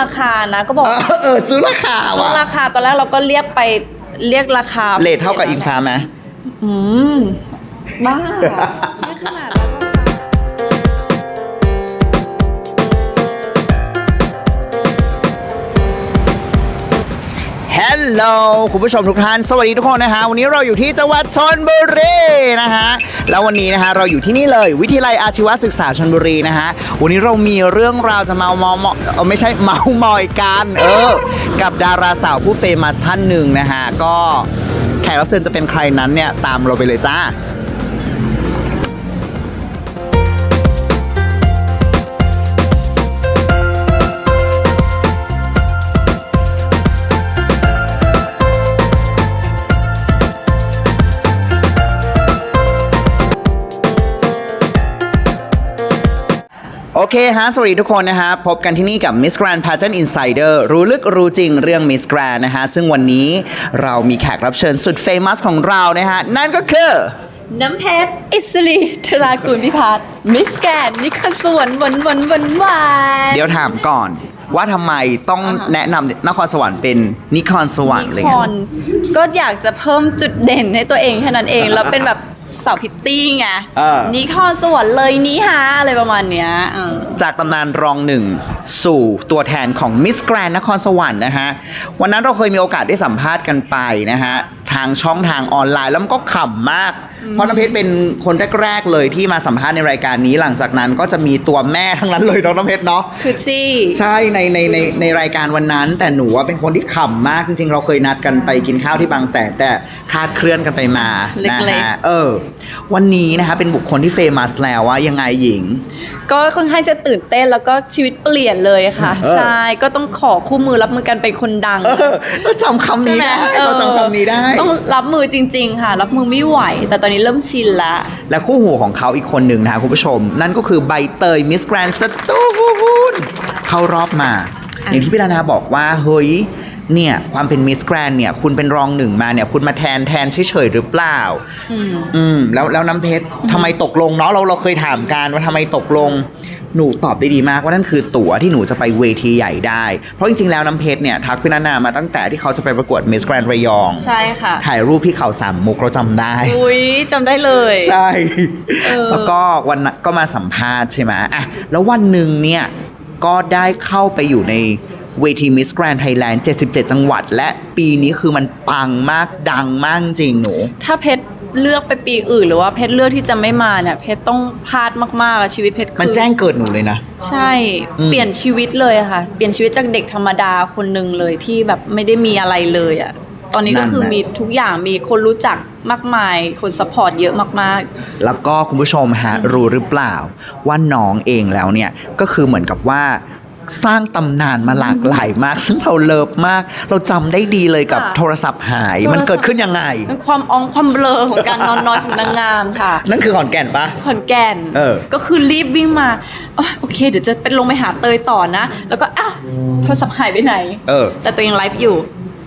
ราคานะก็บอกเออเออซื้อราคาซื้อว่ะราคาตอนแรกเราก็เรียกไปเรียกราคาเลทเท่ากับอิงฟ้าไหมอืมบ้าไม่ขนาดนั้น ลโหลคุณผู้ชมทุกท่าน สวัสดีทุกคนนะฮะ วันนี้เราอยู่ที่จังหวัดชนบุรีนะฮะ แล้ววันนี้นะฮะเราอยู่ที่นี่เลย วิทยาลัยอาชีวศึกษาชนบุรีนะฮะ วันนี้เรามีเรื่องราวจะเมามอมเออไม่ใช่เมามอยกันเออ กับดาราสาวผู้เฟมัสท่านหนึ่งนะฮะ ก็แขกรับเชิญจะเป็นใครนั้นเนี่ยตามเราไปเลยจ้า เคฮะ สวัสดีทุกคนนะฮะ พบกันที่นี่กับ Miss Grand Pageant Insider รู้ลึกรู้จริงเรื่อง Miss Grand นะฮะ ซึ่งวันนี้เรามีแขกรับเชิญสุดเฟมัสของเรานะฮะ นั่นก็คือ น้ำเพชรอิสรีธรากุลพิพัฒน์มิสแกนนิคสวนหวานหวานหวานหวานเดี๋ยวถามก่อนว่าทำไมต้องอ่าฮะแนะนำนครสวรรค์เป็นนิครสวรรค์อะไรนิคเงี้อยนก็อยากจะเพิ่มจุดเด่นให้ตัวเองแค่นั้นเอง แล้วเป็นแบบ สาวพิตตี้ไงเออนิคอนสวรรค์เลยนี้ฮะอะไรประมาณเนี้ยเออจากตำนานรองหนึ่งสู่ตัวแทนของ Miss Grand นครสวรรค์นะฮะ วันนั้นเราเคยมีโอกาสได้สัมภาษณ์กันไปนะฮะ ทางช่องทางออนไลน์แล้วมันก็ขำมาก เพราะน้ำเพชรเป็นคนแรกๆเลยที่มาสัมภาษณ์ในรายการนี้ หลังจากนั้นก็จะมีตัวแม่ทั้งนั้นเลยเนาะน้ำเพชรเนาะ คือจี้ ใช่ในในในในรายการวันนั้น แต่หนูว่าเป็นคนที่ขำมากจริง ๆ เราเคยนัดกันไปกินข้าวที่บางแสนแต่คลาดเคลื่อนกันไปมานะฮะเออวันนี้นะคะเป็นบุคคลที่เฟมัสแล้วว่ายังไงหญิง ก็ค่อนข้างจะตื่นเต้นแล้วก็ชีวิตเปลี่ยนเลยค่ะ เออ ใช่ก็ต้องขอคู่มือรับมือกันเป็นคนดัง เออเราจำคำใช่นี้ไหมได้ออเราจำคำนี้ได้ ต้องรับมือจริง ๆ ค่ะ รับมือไม่ไหว แต่ตอนนี้เริ่มชินละ และคู่หูของเขาอีกคนหนึ่งนะคะคุณผู้ชม นั่นก็คือใบเตยมิสแกรนสตูลเข้ารอบมาอะอย่างที่พี่ลานาบอกว่า เฮ้ย เนี่ยความเป็นมิสแกรนเนี่ยคุณเป็นรองหนึ่งมาเนี่ยคุณมาแทนแทนเฉยๆหรือเปล่าอืมอืมแล้วแล้วน้ำเพชรทำไมตกลงเนาะเราเราเคยถามกันว่าทำไมตกลง หนูตอบได้ดีมากว่านั่นคือตั๋วที่หนูจะไปเวทีใหญ่ได้ เพราะจริงๆแล้วน้ำเพชรเนี่ยทักพี่นานามาตั้งแต่ที่เขาจะไปประกวดมิสแกรนระยอง ใช่ค่ะ ถ่ายรูปที่เขาสามมุกเราจำได้ อุ้ยจำได้เลยใช่เออแล้วก็วันนั้นก็มาสัมภาษณ์ใช่ไหมอะแล้ววันหนึ่งเนี่ยก็ได้เข้าไปอยู่ใน เวทีมิสแกรน n d ไทยแลนด์77 จังหวัด และปีนี้คือมันปังมากดังมากจริงหนู ถ้าเพชรเลือกไปปีอื่นหรือว่าเพชรเลือกที่จะไม่มาเนี่ยเพชรต้องพลาดมากๆอะชีวิตเพชรคือมันแจ้งเกิดหนูเลยนะ ใช่อืม เปลี่ยนชีวิตเลยอะค่ะ เปลี่ยนชีวิตจากเด็กธรรมดาคนหนึ่งเลยที่แบบไม่ได้มีอะไรเลยอะตอนนี้ก็คือมีทุกอย่างมีคนรู้จักมากมาย คนซัพพอร์ตเยอะมากแล้วก็คุณผู้ชมฮะรู้หรือเปล่าว่าน้องเองแล้วเนี่ยก็คือเหมือนกับว่า สร้างตำนานมาหลากหลายมาก ซึ่งเราเลิฟมาก เราจำได้ดีเลยกับค่ะ โทรศัพท์หายโทรศัพท์มันเกิดขึ้นยังไงๆเป็นความอองความเบลอของการนอนน้อยของนางงามค่ะ นั่นคือขอนแก่นปะ ขอนแก่นเออ ก็คือรีบวิ่งมาอ๋อโอเค เดี๋ยวจะเป็นลงไปหาเตยต่อนะ แล้วก็อ้าวโทรศัพท์หายไปไหน เออ แต่ตัวเองไลฟ์อยู่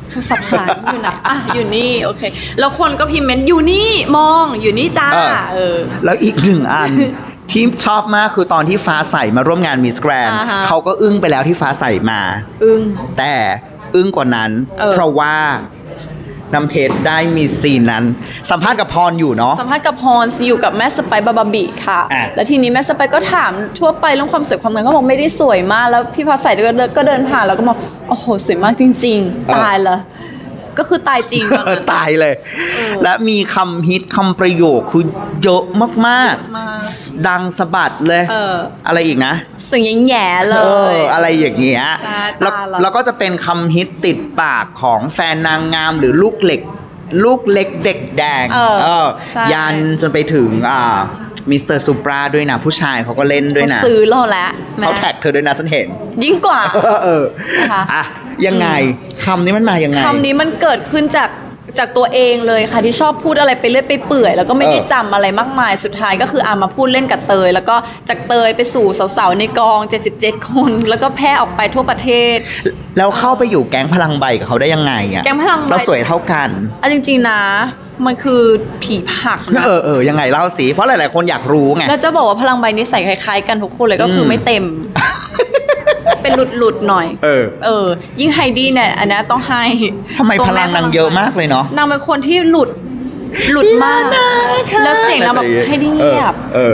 โทรศัพท์หาย อยู่นะอะอยู่นี่โอเค แล้วคนก็พิมพ์เมนต์อยู่นี่มองอยู่นี่จ้าเออ เออ แล้วอีกหนึ่งอัน ที่ชอบมากคือตอนที่ฟ้าใสมาร่วมงานมิสแกรนอ่าฮะ เขาก็อึ้งไปแล้วที่ฟ้าใสมา อึ้ง แต่อึ้งกว่านั้น เออ เพราะว่าน้ำเพชรได้มีซีนนั้น สัมภาษณ์กับพรอยู่เนาะ สัมภาษณ์กับพรอยู่กับแม่สไปซ์บาบาบิค่ะ อะ แล้วทีนี้แม่สไปซ์ก็ถามทั่วไปเรื่องความสวยความงามเขาบอกไม่ได้สวยมาก แล้วพี่ฟ้าใสก็เดินก็เดินผ่านแล้วก็บอกโอ้โหสวยมากจริง ๆ ตายละ ก็คือตายจริงตอนนั้น ตายเลย เออและมีคำฮิตคำประโยคคือเยอะมากมาก ๆ ดังสะบัดเลย เอออะไรอีกนะสวยแย่ๆเลเอยออะไรอย่างเงี้ยใช่แล้วตาเรา แล้วก็จะเป็นคำฮิตติดปากของแฟนนางงามหรือลูกเหล็ก ลูกเล็กเด็กแดงเอออใช่ ยันจนไปถึงอ่ามิสเตอร์ซูปราด้วยนะ ผู้ชายเขาก็เล่นด้วยนะเขาซื้อเราแล้วเขาแท็กเธอด้วยนะฉันเห็น ยิ่งกว่า เออเออนะคะ อะ ยังไงคำนี้มันมายังไง คำนี้มันเกิดขึ้นจากจากตัวเองเลยค่ะที่ชอบพูดอะไรไปเรื่อยไปเปื่อย แล้วก็ไม่ได้เออจำอะไรมากมายสุดท้ายก็คืออามาพูดเล่นกับเตย แล้วก็จากเตยไปสู่สาวๆในกอง 77 คน แล้วก็แพร่ออกไปทั่วประเทศ แล้วเข้าไปอยู่แก๊งพลังใบกับเขาได้ยังไงอะแก๊งพลังใบเราสวยเท่ากันเอาจริง ๆ นะมันคือผีผักนะเออเออยังไงเล่าสิเพราะหลาย ๆ คนอยากรู้ไงแล้วจะบอกว่าพลังใบนิสัยคล้าย ๆ กันทุกคนเลยก็คืออมไม่เต็ม เป็นหลุดหลุดๆหน่อย เออ เออ ยิ่งไฮดี้เนี่ย อันนี้ต้องให้ทำไมตรพลังนางเยอะมากเลยเนาะ นางเป็นคนที่หลุด หลุดมาก แล้วเสียงนางแบบไฮดี้เงียบ เออเออ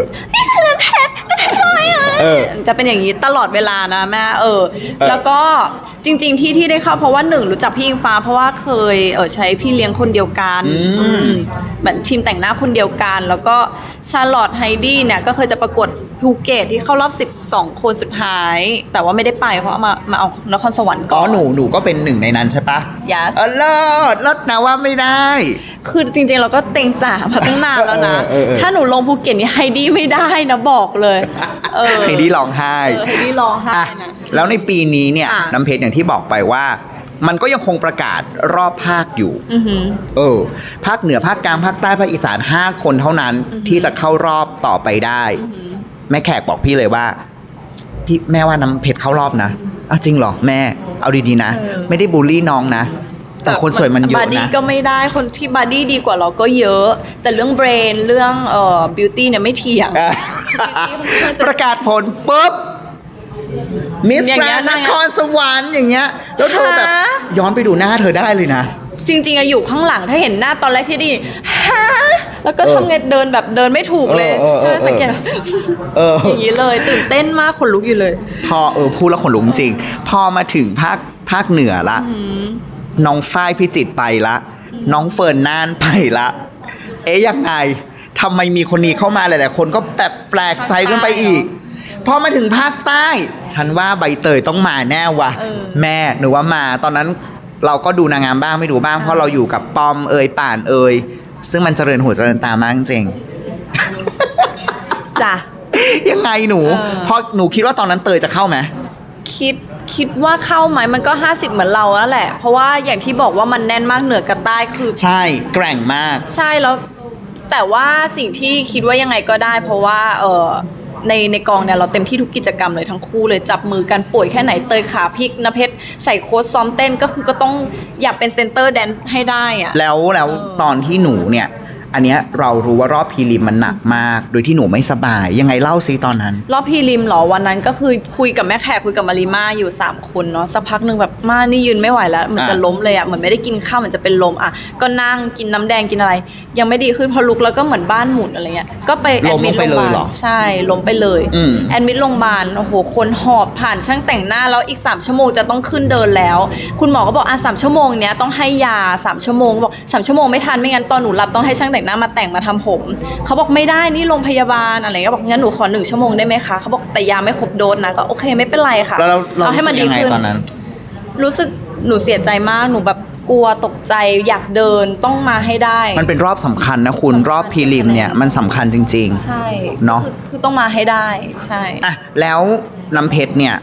จะเป็นอย่างนี้ตลอดเวลานะแม่เออเออ แล้วก็จริง ๆ ที่ที่ได้เข้าเพราะว่าหนึ่งรู้จักพี่อิงฟ้า เพราะว่าเคยเออใช้พี่เลี้ยงคนเดียวกันอืมอืม เหมือนทีมแต่งหน้าคนเดียวกัน แล้วก็ชาร์ลอตไฮดี้เนี่ยก็เคยจะประกวดภูเก็ตที่เข้ารอบ 12 คนสุดท้าย แต่ว่าไม่ได้ไปเพราะเอามามาเอานครสวรรค์ก่อ๋ออน หนูหนูก็เป็นหนึ่งในนั้นใช่ปะ yes เออเลิศเลิศนะว่าไม่ได้ คือจริงๆ เราก็เต็งจ่ามาตั้งนานแล้วนะ เออเออเออ ถ้าหนูลงภูเก็ตนี่ไฮดี้ไม่ได้นะบอกเลยเออให้ดีร้องไห้ เออไฮดี้ร้องไห้อะนะ แล้วในปีนี้เนี่ยอะ น้ำเพชรอย่างที่บอกไปว่า มันก็ยังคงประกาศรอบภาคอยู่ อือหือ เออ ภาคเหนือภาคกลางภาคใต้ภาคอีสาน 5 คนเท่านั้นอือหือที่จะเข้ารอบต่อไปได้ อือหือ แม่แขกบอกพี่เลยว่า พี่แม่ว่าน้ำเพชรเข้ารอบนะอ้าวจริงเหรอแม่ เอาดีๆนะ เออ ไม่ได้บูลลี่น้องนะ แต่คนสวยมันเยบาอะดี้นะก็ไม่ได้คนที่บาดี้ดีกว่าเราก็เยอะ แต่เรื่องเบรนเรื่องเอ่อบิวตี้เนี่ยไม่เถียงอะค่อนข้างจะประกาศผลปุ๊บมิสอย่างแกรเงี้ยนนนะครสวรรค์อย่างเงี้ย แล้วเธอแบบฮะย้อนไปดูหน้าเธอได้เลยนะ จริงๆอะอยู่ข้างหลังถ้าเห็นหน้าตอนแรกที่ไดีฮะแล้วก็เออทำไงเดินแบบเดินไม่ถูกเลยเออเออเออถ้าสังเกตเอออย่างนี้เลยตื่นเต้นมากขนลุกอยู่เลย พอเออพูดแล้วขนลุกจริง พอมาถึงภาคภาคเหนือละอืม น้องฝ้ายพิจิตรไปละ น้องเฟิร์นน่านไปละ เอ๊ยยังไงทำไมมีคนนี้เข้ามาหลายๆคนก็แบบแปลกใจขึ้นไปอีก พอมาถึงภาคใต้ ฉันว่าใบเตยต้องมาแน่วะเออ แม่หนูว่ามา ตอนนั้นเราก็ดูนางงามบ้างไม่ดูบ้าง เพราะเราอยู่กับปอมเอยป่านเอยซึ่งมันเจริญหูเจริญตามากจริง จ้ะ ยังไงหนู เออเพราะหนูคิดว่าตอนนั้นเตยจะเข้าไหม คิด คิดว่าเข้าไหมมันก็ 50 เหมือนเราแล้วแหละ เพราะว่าอย่างที่บอกว่ามันแน่นมากเหนือกับใต้คือใช่แกร่งมาก ใช่แล้ว แต่ว่าสิ่งที่คิดว่ายังไงก็ได้ เพราะว่าเออในในกองเนี่ยเราเต็มที่ทุกกิจกรรมเลยทั้งคู่เลยจับมือกันป่วยแค่ไหนเตยขาพลิกนเพชรใส่โค้ดซ้อมเต้นก็คือก็ต้องอยากเป็นเซนเตอร์แดนให้ได้อะแล้วแล้วเออตอนที่หนูเนี่ย อันเนี้ยเรารู้ว่ารอบพรีลิมมันหนักมาก โดยที่หนูไม่สบาย ยังไงเล่าซิตอนนั้น รอบพรีริมเหรอวันนั้นก็คือคุยกับแม่แขกคุยกับมาริมาอยู่ 3 คนเนาะสักพักหนึ่งแบบมานี่ยืนไม่ไหวแล้วเหมันจะอะล้มเลยอะเหมือนไม่ได้กินข้าวเหมือนจะเป็นลมอะก็นั่งกินน้ำแดงกินอะไร ยังไม่ดีขึ้นพอลุกแล้วก็เหมือนบ้านหมุนอะไรเงี้ยก็ไปแอล้ดมมิดลงโรไปงพเลยยาบาลเหรอใช่ล้มไปเลยอืมแอดมิดโรงพยาบาลโอ้โหคนหอบผ่านช่างแต่งหน้าแล้วอีก 3 ชั่วโมงจะต้องขึ้นเดินแล้ว คุณหมอก็บอกอะสามชั่วโมงเนี้ยต้องให้ยา3ชั่วโมงบอกสามชั่วโมงไม่ทันไม่งั้นตอนหนูหลับต้องให้ช่างแต่งหน้ามาแต่งมาทำผม เขาบอกไม่ได้นี่โรงพยาบาลอะไรเงี้ยบอกงั้นหนูขอหนึ่งชั่วโมงได้ไหมคะเขาบอกแต่ยาไม่ครบโดสนะก็โอเคไม่เป็นไรค่ะแล้วเราเราเอาให้รู้มัสึนกดียังไงขึ้นตอนนั้น รู้สึกหนูเสียใจมากหนูแบบกลัวตกใจอยากเดินต้องมาให้ได้ มันเป็นรอบสำคัญนะคุณสำคัญรอบพรีลิมเนี่ยมันสำคัญจริงใช่เนอะคือคือต้องมาให้ได้ใช่ๆอะแล้วน้ำเพชรเนี่ย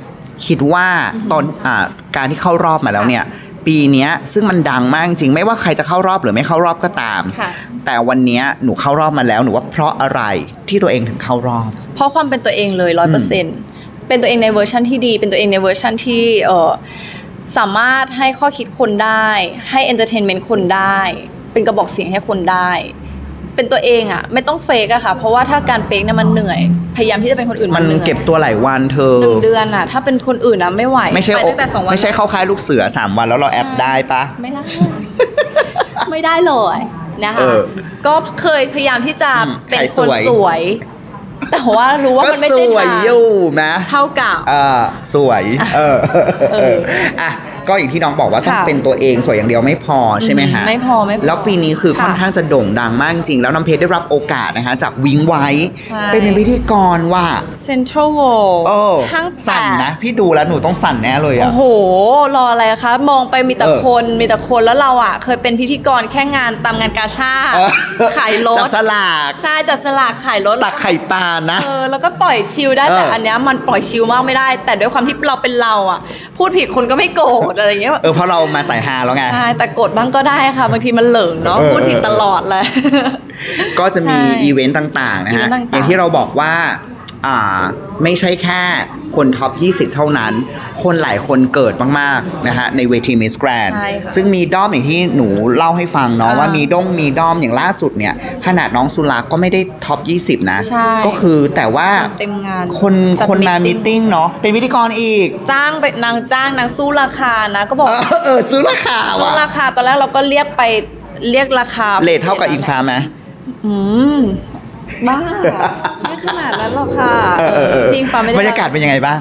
คิดว่าตอนอ่าการที่เข้ารอบมาแล้วเนี่ย ปีเนี้ยซึ่งมันดังมากจริงๆไม่ว่าใครจะเข้ารอบหรือไม่เข้ารอบก็ตามค่ะแต่วันเนี้ยหนูเข้ารอบมาแล้วหนูว่าเพราะอะไรที่ตัวเองถึงเข้ารอบ เพราะความเป็นตัวเองเลยร้อยเปอร์เซ็นต์เป็นตัวเองในเวอร์ชันที่ดี เป็นตัวเองในเวอร์ชันที่เออสามารถให้ข้อคิดคนได้ ให้เอนเตอร์เทนเมนต์คนได้ เป็นกระบอกเสียงให้คนได้ เป็นตัวเองอะไม่ต้องเฟกอะค่ะ เพราะว่าถ้าการเฟกเนี่ยมันเหนื่อย พยายามที่จะเป็นคนอื่นมันหนื่อยเก็บตัวหลายวันเธอหนึ่งเดือนอะถ้าเป็นคนอื่นอะไม่ไหวไม่ใช่ไปตั้งแต่สองวันไม่ใช่เข้าค่ายลูกเสือสามวันแล้วเราแอปได้ปะไม่ได้ไม่ได้เลยนะเอคะอก็เคยพยายามที่จะอืมเป็นใครคนสวยสวย แต่ว่ารู้ว่าก็มันไม่สใช่วยทางอยู่นะเท่ากับเออสวย เออเอออะ ก็อย่างที่น้องบอกว่าต้องค่ะเป็นตัวเองสวยอย่างเดียวไม่พอใช่ไหมฮะไม่พอไม่พอแล้วปีนี้คือค่ะค่อนข้างจะโด่งดังมากจริงแล้วน้ำเพชรได้รับโอกาสนะคะจากวิงไว้ใช่ เป็นพิธีกรว่า เซ็นทรัลโวเออห้างแตสั่นกนะพี่ดูแล้วหนูต้องสั่นแน่เลยอะโอ้โห รออะไรคะ มองไปมีแต่เออ คน มีแต่คนแล้วเราอะ เคยเป็นพิธีกรแค่งานตามงานกาชาติเออขายรจัถบสลากใช่จับฉลากขายรถ ตักไข่ปลานะ เออแล้วก็ปล่อยชิลได้เออแต่อันเนี้ยมันปล่อยชิลมากไม่ได้ แต่ด้วยความที่เราเป็นเราอะ พูดผิดคนก็ไม่โกรธอะไรอย่างเงี้ยเออเพราะเรามาสายฮาแล้วไงใช่แต่โกรธบ้างก็ได้ค่ะบางทีมันเหลิงเนาะเออพูดผิดตลอดเลยก็จะมีใช่อีเวนต์ต่างๆนะอีเวฮะนต์ต่างๆอย่างที่เราบอกว่า อ่าไม่ใช่แค่คนท็อป 20 เท่านั้น คนหลายคนเกิดมากๆนะฮะในเวทีมิสแกรนใช่ค่ะซึ่งมีด้อมอย่างที่หนูเล่าให้ฟังเนาะอ่าว่ามีด้งมีด้อมอย่างล่าสุดเนี่ย ขนาดน้องสุรักษ์ก็ไม่ได้ท็อป 20 นะ ใช่ ก็คือแต่ว่าเต็มงานคนจัดคนมามิทติ้งเนาะเป็นพิธีกรอีก จ้างไปนางจ้างนางสู้ราคานะ ก็บอกเออเออซื้อราคาสู้ว่ะราคาตอนแรกเราก็เรียกไปเรียกราคาเลทเท่ากับอิงฟ้าไหมอืม บ้าไม่ขนาดนั้นหรอกค่ะเออเออเออพี่อิงฟ้าไม่ได้บรรยากาศเป็นยังไงบ้าง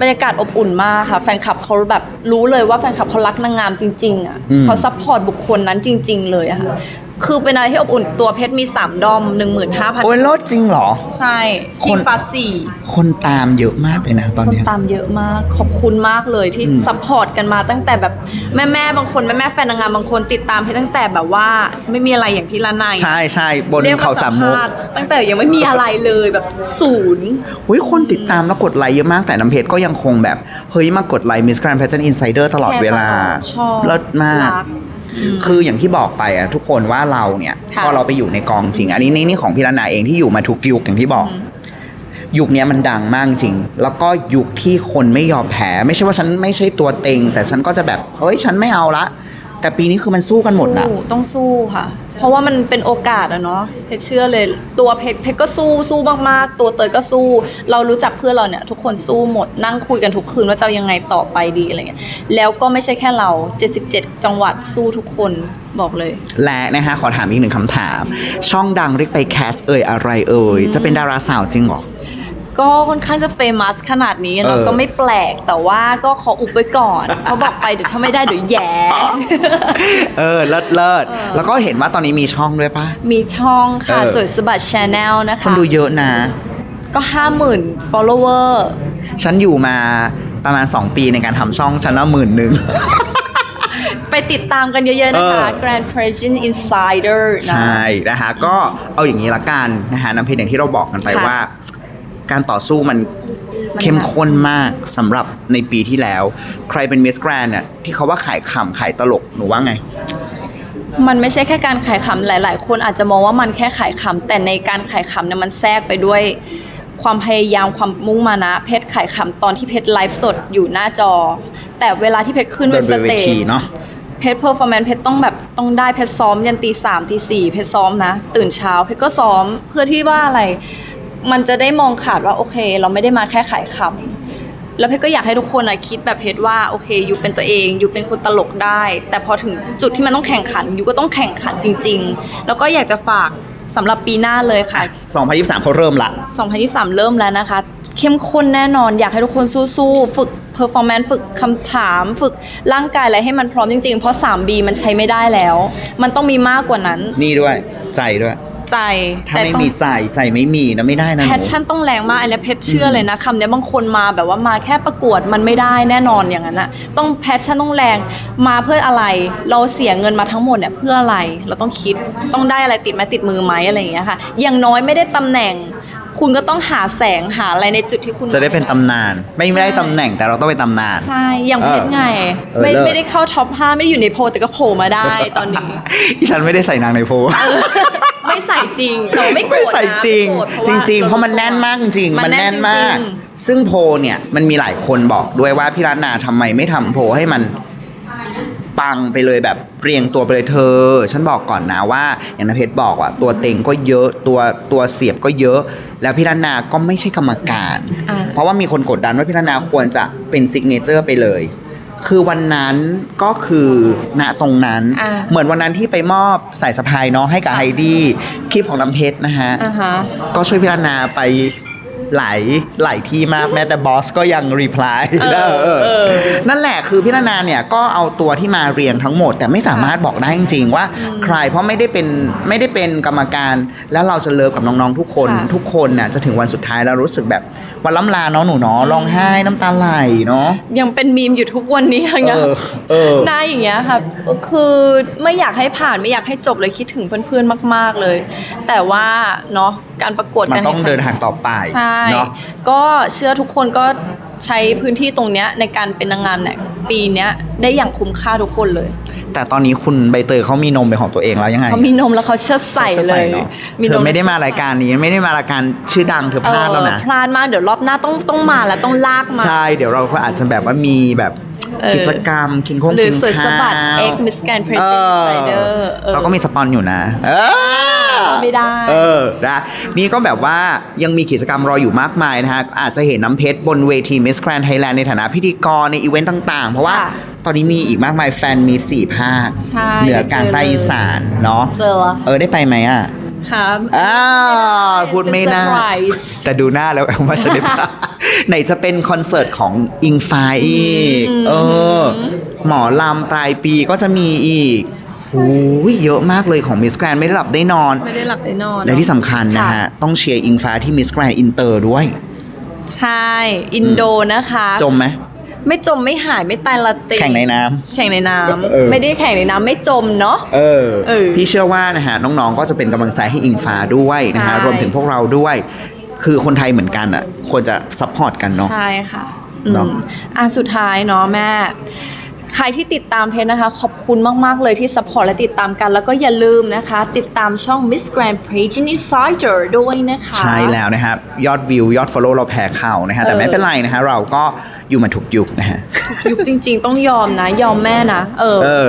บรรยากาศอบอุ่นมากค่ะ แฟนคลับเขาแบบรู้เลยว่าแฟนคลับเขารักนางงามจริงๆอะอืมเขาซัพพอร์ตบุคคลนั้นจริง ๆ เลยอะค่ะ คือเป็นอะไรที่อบอุ่นตัวเพชรมี3ดอม15,000โอ้ยโลดจริงเหรอ ใช่คนทีมฟ้าสี่คนตามเยอะมากเลยนะตอนคนเนี้ย ตามเยอะมากขอบคุณมากเลยที่อืม ซัพพอร์ตกันมาตั้งแต่แบบแม่แม่ๆบางคนแม่แม่ๆแฟนนางงามบางคนติดตามเพชรตั้งแต่แบบว่าไม่มีอะไรอย่างพี่ละนายใช่ใช่บนรียกเขาสามมุกภษณ์ตั้งแต่ยังไม่มีอะไรเลยแบบศูนย์ อุ้ยคนติดตามแล้วกดไลค์เยอะมากแต่น้ำเพชรก็ยังคงแบบ เฮ้ยมากดไลค์ Miss Grand Pageant Insider ตลอดเวลาชอบเลิศมาก รัม คืออย่างที่บอกไปอะทุกคนว่าเราเนี่ยค่ะพอเราไปอยู่ในกองจริง อันนี้นี่นี่ของพี่รันาเองที่อยู่มาทุกยุคอย่างที่บอกอืมยุคเนี้ยมันดังมากจริง แล้วก็ยุคที่คนไม่ยอมแพ้ ไม่ใช่ว่าฉันไม่ใช่ตัวเต็ง แต่ฉันก็จะแบบ เฮ้ย ฉันไม่เอาละ แต่ปีนี้คือมันสู้กันหมดนะ สู้ต้องสู้ค่ะ เพราะว่ามันเป็นโอกาสอะเนาะเพชรเชื่อเลยตัวเพชรเพชรก็สู้สู้มากๆ ตัวเตยก็สู้ เรารู้จักเพื่อนเราเนี่ย ทุกคนสู้หมดนั่งคุยกันทุกคืนว่าจะเอายังไงต่อไปดีอะไรเงี้ยแล้วก็ไม่ใช่แค่เรา 77 จังหวัดสู้ทุกคนบอกเลย และนะคะขอถามอีกหนึ่งคำถาม ช่องดังเรียกไปแคสเอ่ยอะไรเอ่ยจะเป็นดาราสาวจริงเหรอ ก็ค่อนข้างจะเฟมัสขนาดนี้เนาะเออ ก็ไม่แปลกแต่ว่าก็ขออุบไว้ก่อนเขาบอกไปเดี๋ยวถ้าไม่ได้เดี๋ยวแย่ เออเลิศเลิศเออ แล้วก็เห็นว่าตอนนี้มีช่องด้วยปะ มีช่องค่ะ เออ สวยสะบัดชาแนลนะคนคะ ดูเยอะนะ ก็ห้าหมื่น follower ฉันอยู่มาประมาณ 2 ปีในการทำช่องฉันละหมื่นหนึ่ง ไปติดตามกันเยอะๆนะคะ เออ Grand President Insider นะ ใช่นะคะก็เอาอย่างนี้ละกันนะคะน้ำเพชรอย่างที่เราบอกกันไปค่ะว่า การต่อสู้มันมันเข้มข้นมากสำหรับในปีที่แล้ว ใครเป็นมิสแกรนเนี่ยที่เขาว่าขายขำขายตลกหนูว่าไง มันไม่ใช่แค่การขายขำหลาย ๆ คนอาจจะมองว่ามันแค่ขายขำแต่ในการขายขำเนี่ยมันแทรกไปด้วยความพยายามความมุ่งมานะ เพชรขายขำตอนที่เพชรไลฟ์สดอยู่หน้าจอ แต่เวลาที่เพชรขึ้นบนเดิสนบนเวเตทีจเนอะเพชรเพอร์ฟอร์แมนซ์เพชรต้องแบบต้องได้เพชรซ้อมยันตีสามตีสี่เพชรซ้อมนะ ตื่นเช้าเพชรก็ซ้อมเพื่อที่ว่าอะไร มันจะได้มองขาดว่าโอเค เราไม่ได้มาแค่ขายคำแล้วเพชรก็อยากให้ทุกคนอะคิดแบบเพชรว่าโอเคอยู่เป็นตัวเองอยู่เป็นคนตลกได้ แต่พอถึงจุดที่มันต้องแข่งขันอยู่ก็ต้องแข่งขันจริง ๆ แล้วก็อยากจะฝากสำหรับปีหน้าเลยค่ะ 2023เขาเริ่มละ 2023 เริ่มแล้วนะคะ เข้มข้นแน่นอนอยากให้ทุกคนสู้ๆฝึกเพอร์ฟอร์แมนซ์ฝึกคำถาม ฝึกร่างกายอะไรให้มันพร้อมจริงๆ เพราะ 3B มันใช้ไม่ได้แล้ว มันต้องมีมากกว่านั้น นี่ด้วยใจด้วย ใจถ้าไม่ต้องมีใจใจไม่มีนะไม่ได้นะหแพนูชชั่นต้องแรงมากอันเนี้ยเพชรเชื่อเลยนะคำเนี้ยบางคนมาแบบว่ามาแค่ประกวดมันไม่ได้แน่นอนอย่างนั้นอะต้องแพชชั่นต้องแรงมาเพื่ออะไร เราเสียเงินมาทั้งหมดเนี่ยเพื่ออะไรเราต้องคิดต้องได้อะไรติดไม้ติดมือไหมอะไรอย่างเงี้ยค่ะอย่างน้อยไม่ได้ตำแหน่งคุณก็ต้องหาแสงหาอะไรในจุดที่คุณจะได้เป็นตำนาน ไม่ไม่ได้ตำแหน่งแต่เราต้องเป็นตำนาน ใช่ อย่างเพชรไงเออไม่เลิศไม่ได้เข้าท็อป5ไม่ได้อยู่ในโพลแต่ก็โผล่มาได้ตอนนี้ที่ฉันไม่ได้ใส่นางในโพล ไม่ใส่จริงแต่ว่าไม่โกรไม่ธนะใส่จริง ไม่โกธจริง ๆ เพราะมันแน่นมากจริงๆมัมันนแน่แน่นนมาก จริง ซึ่งโพลเนี่ยมันมีหลายคนบอกด้วยว่าพี่รัตนาทำไมไม่ทำโพลให้มันปังไปเลยแบบเรียงตัวไปเลยเธอ ฉันบอกก่อนนะว่า อย่างนเพชรบอกว่าตัวเต็งก็เยอะตัวตัวเสียบก็เยอะ แล้วพี่รัตนาก็ไม่ใช่กรรมการ อ่า เพราะว่ามีคนกดดันว่าพี่รัตนาควรจะเป็นซิกเนเจอร์ไปเลย คือวันนั้นก็คือณตรงนั้น อ่าเหมือนวันนั้นที่ไปมอบสายสะพายเนาะให้กับไฮดี้คลิปของน้ำเพชรนะฮะ อ่าฮะ ก็ช่วยพิจารณาไป หลายหลายที่มากแม้แต่บอสก็ยังรีプライ เออเออ นั่นแหละคือพิจารณาเนี่ยก็เอาตัวที่มาเรียงทั้งหมด แต่ไม่สามารถบอกได้จริงๆว่า อืม ใครเพราะไม่ได้เป็นไม่ได้เป็นกรรมการ แล้วเราจะเลิฟกับน้องๆทุกคน ค่ะ ทุกคนน่ะจะถึงวันสุดท้ายแล้วรู้สึกแบบวันล้ำลาเนาะหนูเนาะร้องไห้น้ำตาไหลเนาะ ยังเป็นมีมอยู่ทุกวันนี้อย่างเงี้ย เออเออ หน้าอย่างเงี้ยค่ะ คือไม่อยากให้ผ่านไม่อยากให้จบเลยคิดถึงเพื่อนๆมาก ๆเลย แต่ว่าเนาะ การประกวดมันการต้องแข่ขัเดินทางต่อไปใช่เนาะก็เชื่อทุกคนก็ใช้พื้นที่ตรงเนี้ยในการเป็นนางงามเนี่ยปีเนี้ยได้อย่างคุ้มค่าทุกคนเลย แต่ตอนนี้คุณใบเตยเขามีนมเป็นของตัวเองแล้วยังไงเขามีนมแล้วเขาเชิดใส่เลยเนอะมีเธนอมไม่ได้มารายการนี้ไม่ได้มารายการชื่อดังเธอพลาดแล้วนะเออพลาดมากเดี๋ยวรอบหน้าต้องต้องมาแล้วต้องลากมาใช่เดี๋ยวเราก็อาจจะแบบว่ามีแบบเออกิจกรรมกินข้งหรือกินสวยสะบัดข้าว X Miss Grand เอ Pageant อ Insider เออเราก็มีสปอนอยู่นะเออ ไม่ได้ เออนะนี่ก็แบบว่ายังมีกิจกรรมรออยู่มากมายนะฮะ อาจจะเห็นน้ำเพชรบนเวที Miss Grand Thailand ในฐานะพิธีกรในอีเวนต์ต่างๆ เพราะว่าค่ะตอนนี้มีอีกมากมายแฟนมีสี่ภาค ใช่เหนือกลางใต้อีสานเนาะเจอละเออได้ไปไหมอะครับอ้าวพูดไม่น่า เป็นเซอร์ไพรส์แต่ดูหน้าแล้ว ว่าจะได้ปะไหนจะเป็นคอนเสิร์ตของอิงฟ้าอีกอืมเออ หมอลำปลายปีก็จะมีอีก โอ้ยเยอะมากเลยของมิสแกรนไม่ได้หลับได้นอน ไม่ได้หลับได้นอนและที่สำคัญนะฮะ ต้องเชียร์อิงฟ้าที่มิสแกรนอินเตอร์ด้วย ใช่ อินโดนะคะ จมไหมไม่จมไม่หายไม่ตายละติแข่งในน้ำแข่งในน้เออำไม่ได้แข่งในน้ำไม่จมเนาะเออเออพี่เชื่อว่านะฮะน้องๆก็จะเป็นกำลังใจให้อิงฟ้าด้วยนะฮะใช่รวมถึงพวกเราด้วย คือคนไทยเหมือนกันอะควรจะซัพพอร์ตกันเนาะใช่ค่ะเนอะอืมอะสุดท้ายเนาะแม่ ใครที่ติดตามเพจนะคะ ขอบคุณมาก ๆ เลยที่สปอร์ตและติดตามกัน แล้วก็อย่าลืมนะคะ ติดตามช่อง Miss Grand Pageant Insider ด้วยนะคะ ใช่แล้วนะครับ ยอดวิว ยอด Follow เราแพ้เขานะฮะ แต่เออไม่เป็นไรนะฮะ เราก็อยู่มาถูกยุคนะฮะยุคจริง ๆ ต้องยอมนะ ยอมแม่นะ เออเออ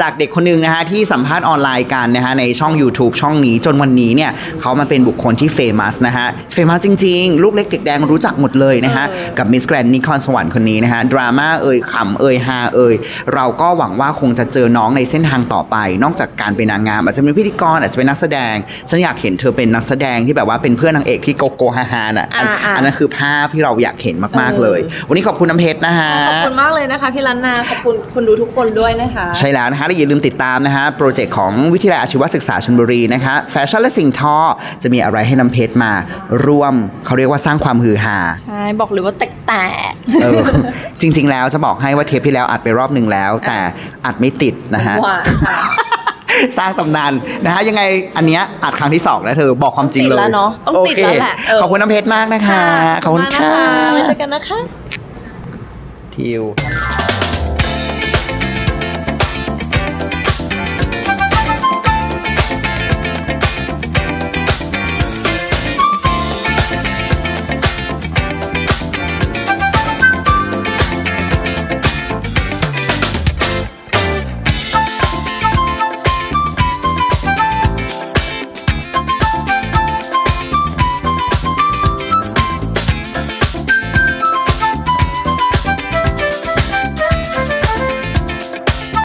จากเด็กคนหนึ่งนะฮะ ที่สัมภาษณ์ออนไลน์กันนะฮะ ในช่อง YouTube ช่องนี้จนวันนี้เนี่ยเขามาเป็นบุคคลที่เฟมัสนะฮะเฟมัสจริง ๆ ลูกเล็กเด็กแดงรู้จักหมดเลยนะฮะเออกับมิสแกรนนิคอนสวรรค์คนนี้นะฮะดราม่าเอ่ยขำเอ่ยฮาเอ่ยเราก็หวังว่าคงจะเจอน้องในเส้นทางต่อไป นอกจากการเป็นนางงามอาจจะเป็นพิธีกรอาจจะเป็นนักแสดง ฉันอยากเห็นเธอเป็นนักแสดงที่แบบว่าเป็นเพื่อนนางเอกที่โกโก้ฮาฮาน่ะอันอ่าๆอันนั้นคือภาพที่เราอยากเห็นมากๆเออเลย วันนี้ขอบคุณน้ำเพชรนะฮะขอบคุณมากเลยนะคะพี่ลันนาขอบคุณคนดูทุกคนด้วยนะคะใช่แล้วนะคะและอย่าลืมติดตามนะฮะโปรเจกต์ของวิทยาลัยอาชีวศึกษาชลบุรีนะคะแฟชั่นและสิ่งทอจะมีอะไรให้น้ำเพชรมาร่วมเขาเรียกว่าสร้างความฮือฮาใช่บอกเลยว่าแตกแตกเออจริง ๆ แล้วจะบอกให้ว่าเทปที่แล้วอัดไปรอบหนึ่งแล้ว แต่อัดไม่ติดนะฮะหวานค่ะสร้างตำนานนะฮะยังไงอันเนี้ยอัดครั้งที่สองแล้วเธอบอกความจริงเลยต้องติดแล้วเนอะต้องติดโคแล้วแหละเออขอบคุณน้ำเพชรมากนะคะขอบคุณค่ะไว้เจอกันนะคะทิว